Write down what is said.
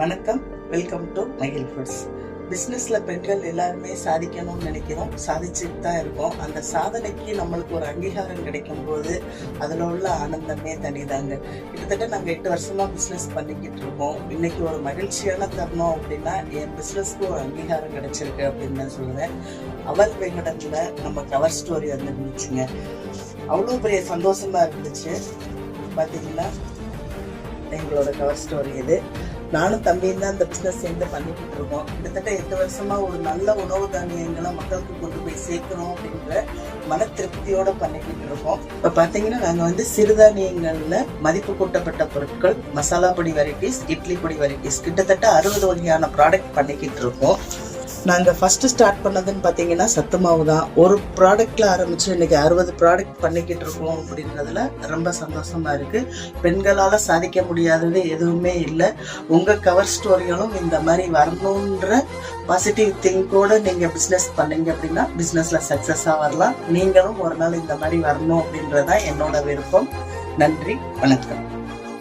வணக்கம். Welcome to மகிழ் foods பிஸ்னஸில் பெண்கள் எல்லாருமே சாதிக்கணும்னு நினைக்கிறோம். சாதிச்சுட்டு தான் இருக்கோம். அந்த சாதனைக்கு நம்மளுக்கு ஒரு அங்கீகாரம் கிடைக்கும் போது அதில் உள்ள ஆனந்தமே தனிதாங்க. கிட்டத்தட்ட நாங்கள் எட்டு வருஷமாக பிஸ்னஸ் பண்ணிக்கிட்டு இருக்கோம். இன்னைக்கு ஒரு மகிழ்ச்சியான தருணம் அப்படின்னா என் பிஸ்னஸ்க்கு ஒரு அங்கீகாரம் கிடைச்சிருக்கு அப்படின்னு நான் சொல்லுவேன். அவல் வெங்கடத்துல நம்ம கவர் ஸ்டோரி வந்துருந்துச்சுங்க அவ்வளோ பெரிய சந்தோஷமாக இருந்துச்சு. பார்த்தீங்கன்னா எங்களோட கவர் ஸ்டோரி இது. நானும் தம்பியும் தான் இந்த பிஸ்னஸ் சேர்ந்து பண்ணிக்கிட்டு இருக்கோம். கிட்டத்தட்ட எட்டு வருஷமாக ஒரு நல்ல உணவு தானியங்களை மக்களுக்கு கொண்டு போய் சேர்க்கணும் அப்படின்ற மன திருப்தியோட பண்ணிக்கிட்டு இருக்கோம். இப்போ பார்த்தீங்கன்னா நாங்கள் வந்து சிறுதானியங்களில் மதிப்பு கூட்டப்பட்ட பொருட்கள் மசாலா பொடி வெரைட்டிஸ் இட்லி பொடி வெரைட்டிஸ் கிட்டத்தட்ட அறுபது வகையான ப்ராடக்ட் பண்ணிக்கிட்டு இருக்கோம். நாங்கள் ஃபஸ்ட்டு ஸ்டார்ட் பண்ணதுன்னு பார்த்தீங்கன்னா சத்து மாவு தான். ஒரு ப்ராடக்டில் ஆரம்பித்து இன்னைக்கு அறுபது ப்ராடக்ட் பண்ணிக்கிட்டு இருக்கோம் அப்படின்றதுல ரொம்ப சந்தோஷமாக இருக்குது பெண்களால் சாதிக்க முடியாதது எதுவுமே இல்லை. உங்கள் கவர் ஸ்டோரிகளும் இந்த மாதிரி வரணுன்ற பாசிட்டிவ் திங்கோடு நீங்கள் பிஸ்னஸ் பண்ணீங்க அப்படின்னா பிஸ்னஸில் சக்ஸஸாக வரலாம். நீங்களும் ஒரு நாள் இந்த மாதிரி வரணும் அப்படின்றதான் என்னோட விருப்பம். நன்றி வணக்கம்.